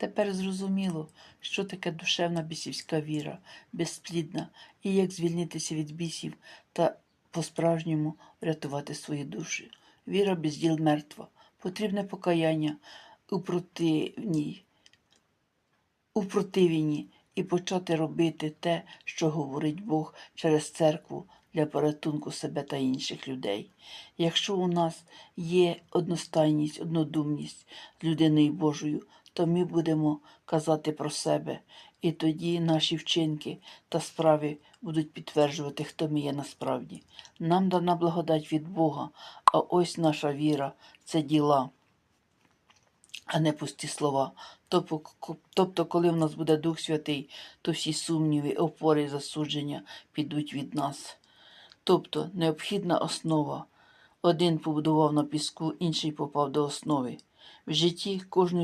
Тепер зрозуміло, що таке душевна бісівська віра, безплідна, і як звільнитися від бісів та по-справжньому врятувати свої душі. Віра без діл мертва, потрібне покаяння у противній, у противні і почати робити те, що говорить Бог через церкву для порятунку себе та інших людей. Якщо у нас є одностайність, однодумність з людиною Божою, то ми будемо казати про себе, і тоді наші вчинки та справи будуть підтверджувати, хто ми є насправді. Нам дана благодать від Бога, а ось наша віра це діла а не пусті слова. Тобто, коли в нас буде Дух Святий, то всі сумніви, опори засудження підуть від нас. Тобто необхідна основа. Один побудував на піску, інший попав до основи. В житті кожної